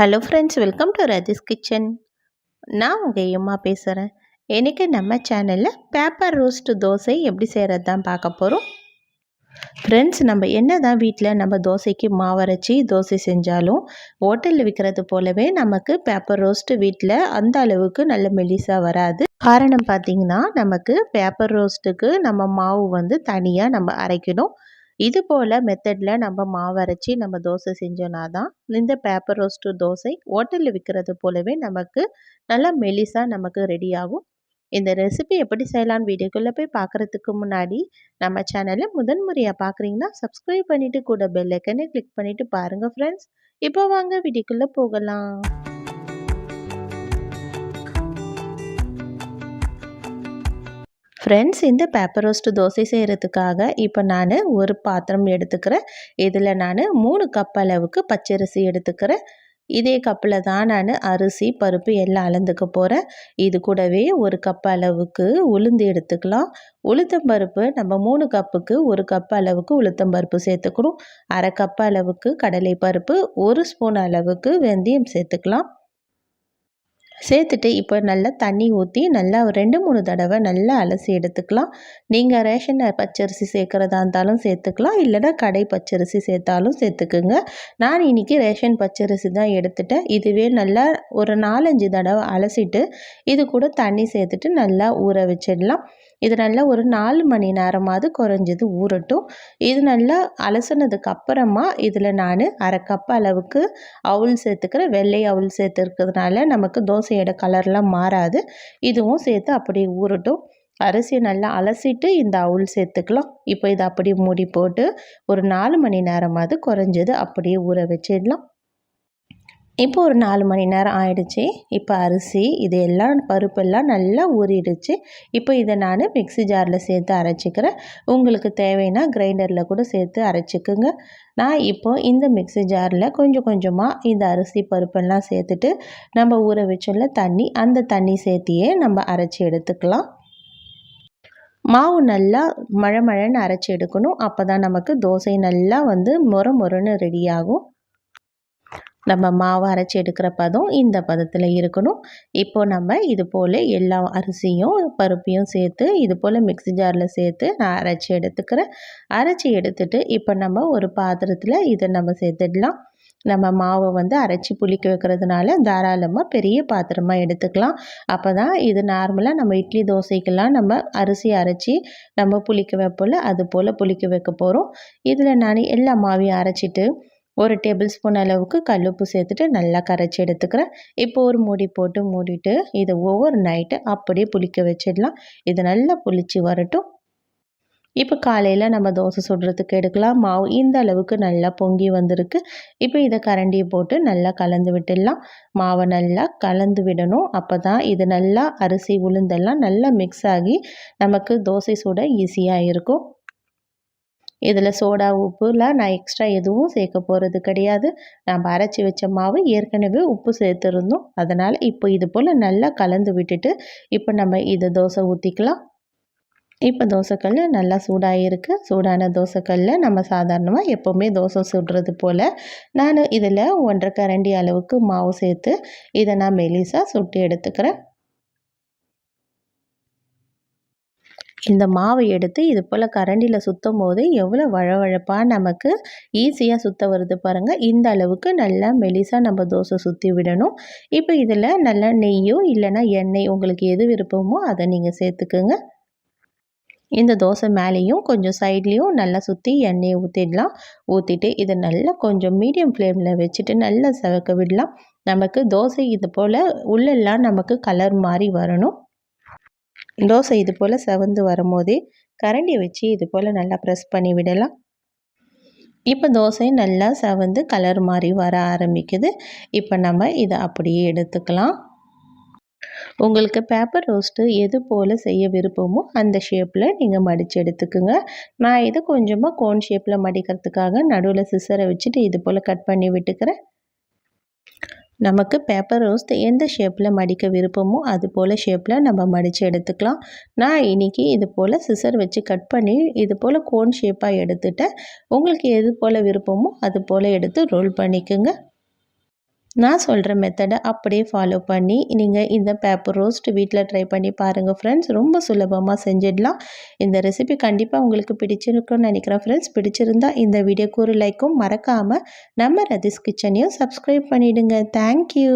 Hello friends welcome to Raji's kitchen நான் உங்கள் எம்மா பேசுகிறேன் இன்றைக்கி நம்ம சேனலில் பேப்பர் ரோஸ்ட் தோசை எப்படி செய்கிறது தான் பார்க்க போகிறோம் ஃப்ரெண்ட்ஸ் நம்ம என்ன தான் வீட்டில் நம்ம தோசைக்கு மாவரைச்சி தோசை செஞ்சாலும் ஹோட்டலில் விற்கிறது போலவே நமக்கு பேப்பர் ரோஸ்ட்டு வீட்டில் அந்த அளவுக்கு நல்ல மெலிசாக வராது. காரணம் பார்த்திங்கன்னா நமக்கு பேப்பர் ரோஸ்ட்டுக்கு நம்ம மாவு வந்து தனியாக நம்ம அரைக்கணும். இது போல் மெத்தடில் நம்ம மாவு அரைச்சி நம்ம தோசை செஞ்சோன்னா தான் இந்த பேப்பர் ரோஸ்ட்டு தோசை ஹோட்டலில் விற்கிறது போலவே நமக்கு நல்லா மெலிசாக நமக்கு ரெடி ஆகும். இந்த ரெசிபி எப்படி செய்யலான்னு வீடியோக்குள்ளே போய் பார்க்குறதுக்கு முன்னாடி நம்ம சேனலை முதன் முறையாக பார்க்குறீங்கன்னா சப்ஸ்கிரைப் பண்ணிவிட்டு கூட பெல்லைக்கனே கிளிக் பண்ணிவிட்டு பாருங்கள் ஃப்ரெண்ட்ஸ் இப்போ வாங்க வீடியோக்குள்ளே போகலாம். ஃப்ரெண்ட்ஸ் இந்த பேப்பர் ரோஸ்ட்டு தோசை செய்கிறதுக்காக இப்போ நான் ஒரு பாத்திரம் எடுத்துக்கிறேன் இதில் நான் மூணு கப் அளவுக்கு பச்சரிசி எடுத்துக்கிறேன் இதே கப்பில் தான் நான் அரிசி பருப்பு எல்லாம் அளந்துக்க போகிறேன் இது கூடவே ஒரு கப் அளவுக்கு உளுந்து எடுத்துக்கலாம். உளுத்தம்பருப்பு நம்ம மூணு கப்புக்கு ஒரு கப் அளவுக்கு உளுத்தம்பருப்பு சேர்த்துக்கணும். அரை கப் அளவுக்கு கடலை பருப்பு ஒரு ஸ்பூன் அளவுக்கு வெந்தயம் சேர்த்துக்கலாம். சேர்த்துட்டு இப்போ நல்லா தண்ணி ஊற்றி நல்லா ஒரு ரெண்டு மூணு தடவை நல்லா அலசி எடுத்துக்கலாம். நீங்கள் ரேஷன் பச்சரிசி சேர்க்குறதா இருந்தாலும் சேர்த்துக்கலாம். இல்லைனா கடை பச்சரிசி சேர்த்தாலும் சேர்த்துக்குங்க. நான் இன்றைக்கி ரேஷன் பச்சரிசி தான் எடுத்துட்டேன். இதுவே நல்லா ஒரு நாலஞ்சு தடவை அலசிட்டு இது கூட தண்ணி சேர்த்துட்டு நல்லா ஊற வச்சிடலாம். இது நல்லா ஒரு நாலு மணி நேரமாவது குறைஞ்சது ஊறட்டும். இது நல்லா அலசினதுக்கு அப்புறமா இதில் நான் அரை கப் அளவுக்கு அவுள் சேர்த்துக்கிறேன் வெள்ளை அவுள் சேர்த்துருக்கிறதுனால நமக்கு தோசையோட கலர்லாம் மாறாது. இதுவும் சேர்த்து அப்படியே ஊறட்டும். அரிசியை நல்லா அலசிட்டு இந்த அவுள் சேர்த்துக்கலாம். இப்போ இதை அப்படியே மூடி போட்டு ஒரு நாலு மணி நேரமாவது குறைஞ்சது அப்படியே ஊற வச்சிடலாம். இப்போ ஒரு நாலு மணி நேரம் ஆயிடுச்சு. இப்போ அரிசி இது எல்லாம் பருப்பெல்லாம் நல்லா ஊறிடுச்சு. இப்போ இதை நான் மிக்சி ஜாரில் சேர்த்து அரைச்சிக்கிறேன். உங்களுக்கு தேவைன்னா கிரைண்டரில் கூட சேர்த்து அரைச்சிக்குங்க. நான் இப்போ இந்த மிக்சி ஜாரில் கொஞ்சம் கொஞ்சமாக இந்த அரிசி பருப்பெல்லாம் சேர்த்துட்டு நம்ம ஊற வச்சுள்ள தண்ணி அந்த தண்ணி சேர்த்தியே நம்ம அரைச்சி எடுத்துக்கலாம். மாவு நல்லா மழை மழைன்னு அரைச்சி எடுக்கணும். அப்போ தான் நமக்கு தோசை நல்லா வந்து மொறு மொறுன்னு ரெடியாகும் நம்ம மாவு அரைச்சி எடுக்கிற பதம் இந்த பதத்தில் இருக்கணும். இப்போ நம்ம இது போல் எல்லா அரிசியும் பருப்பையும் சேர்த்து இது போல் மிக்சி ஜாரில் சேர்த்து நான் அரைச்சி எடுத்துக்கிறேன். அரைச்சி எடுத்துட்டு இப்போ நம்ம ஒரு பாத்திரத்தில் இதை நம்ம சேர்த்துடலாம். நம்ம மாவை வந்து அரைச்சி புளிக்க வைக்கிறதுனால தாராளமாக பெரிய பாத்திரமாக எடுத்துக்கலாம். அப்போ தான் இது நார்மலாக நம்ம இட்லி தோசைக்கெல்லாம் நம்ம அரிசி அரைச்சி நம்ம புளிக்க வைப்போல் அது போல் புளிக்க வைக்க போகிறோம் இதில் நான் எல்லா மாவையும் அரைச்சிட்டு ஒரு டேபிள் ஸ்பூன் அளவுக்கு கல்லுப்பு சேர்த்துட்டு நல்லா கரைச்சி எடுத்துக்கிறேன். இப்போ ஒரு மூடி போட்டு மூடிட்டு இதை ஒவ்வொரு நைட்டு அப்படியே புளிக்க வச்சிடலாம். இது நல்லா புளிச்சு வரட்டும். இப்போ காலையில் நம்ம தோசை சுடுறதுக்கு எடுக்கலாம். மாவு இந்த அளவுக்கு நல்லா பொங்கி வந்திருக்கு. இப்போ இதை கரண்டியை போட்டு நல்லா கலந்து விட்டுடலாம். மாவை நல்லா கலந்து விடணும். அப்போ தான் இது நல்லா அரிசி உளுந்தெல்லாம் நல்லா மிக்ஸ் ஆகி நமக்கு தோசை சுட ஈஸியாக இருக்கும். இதில் சோடா உப்புலாம் நான் எக்ஸ்ட்ரா எதுவும் சேர்க்க போகிறது கிடையாது. நம்ம அரைச்சி வச்ச மாவு ஏற்கனவே உப்பு சேர்த்துருந்தோம். அதனால் இப்போ இது போல் நல்லா கலந்து விட்டுட்டு இப்போ நம்ம இதை தோசை ஊற்றிக்கலாம் இப்போ தோசைக்கல் நல்லா சூடாக இருக்குது சூடான தோசைக்கல்ல நம்ம சாதாரணமாக எப்போவுமே தோசை சுடுறது போல் நான் இதில் ஒன்றரை கரண்டி அளவுக்கு மாவு சேர்த்து இதை நான் மெலிசாக சுட்டு எடுத்துக்கிறேன். இந்த மாவை எடுத்து இது போல் கரண்டியில் சுற்றும் போது எவ்வளோ வழவழப்பாக நமக்கு ஈஸியாக சுற்ற வருது பாருங்கள் இந்த அளவுக்கு நல்லா மெலிசாக நம்ம தோசை சுற்றி விடணும். இப்போ இதில் நல்லா நெய்யோ இல்லைனா எண்ணெய் உங்களுக்கு எது விருப்பமோ அதை நீங்கள் சேர்த்துக்குங்க. இந்த தோசை மேலேயும் கொஞ்சம் சைட்லேயும் நல்லா சுற்றி எண்ணெயை ஊற்றிடலாம் ஊற்றிட்டு இதை நல்லா கொஞ்சம் மீடியம் ஃப்ளேமில் வச்சுட்டு நல்லா செவக்க விடலாம். நமக்கு தோசை இது போல் உள்ளெல்லாம் நமக்கு கலர் மாதிரி வரணும். தோசை இது போல் செவந்து வரும்போதே கரண்டி வச்சு இது போல் நல்லா ப்ரெஸ் பண்ணி விடலாம். இப்போ தோசை நல்லா செவந்து கலர் மாதிரி வர ஆரம்பிக்குது. இப்போ நம்ம இதை அப்படியே எடுத்துக்கலாம். உங்களுக்கு பேப்பர் ரோஸ்ட்டு எது போல் செய்ய விருப்பமோ அந்த ஷேப்பில் நீங்கள் மடித்து எடுத்துக்கோங்க. நான் இதை கொஞ்சமாக கோன் ஷேப்பில் மடிக்கிறதுக்காக நடுவில் சிசரை வச்சுட்டு இது போல் கட் பண்ணி விட்டுக்கிறேன். நமக்கு பேப்பர் ரோஸ்ட் எந்த ஷேப்பில் மடிக்க விருப்பமோ அது போல் ஷேப்பில் நம்ம மடித்து எடுத்துக்கலாம். நான் இன்றைக்கி இது போல் சிசர் வச்சு கட் பண்ணி இது போல் கோன் ஷேப்பாக எடுத்துட்டேன். உங்களுக்கு எது போல் விருப்பமோ அது போல் எடுத்து ரோல் பண்ணிக்கோங்க. நான் சொல்கிற மெத்தடை அப்படியே ஃபாலோ பண்ணி நீங்கள் இந்த பேப்பர் ரோஸ்ட் வீட்டில் ட்ரை பண்ணி பாருங்கள் ஃப்ரெண்ட்ஸ் ரொம்ப சுலபமாக செஞ்சிடலாம். இந்த ரெசிபி கண்டிப்பாக உங்களுக்கு பிடிச்சிருக்குன்னு நினைக்கிறேன் ஃப்ரெண்ட்ஸ் பிடிச்சிருந்தா இந்த வீடியோக்கு ஒரு லைக்கும் மறக்காமல் நம்ம ரதிஸ் கிச்சனையும் சப்ஸ்கிரைப் பண்ணிவிடுங்க தேங்க்யூ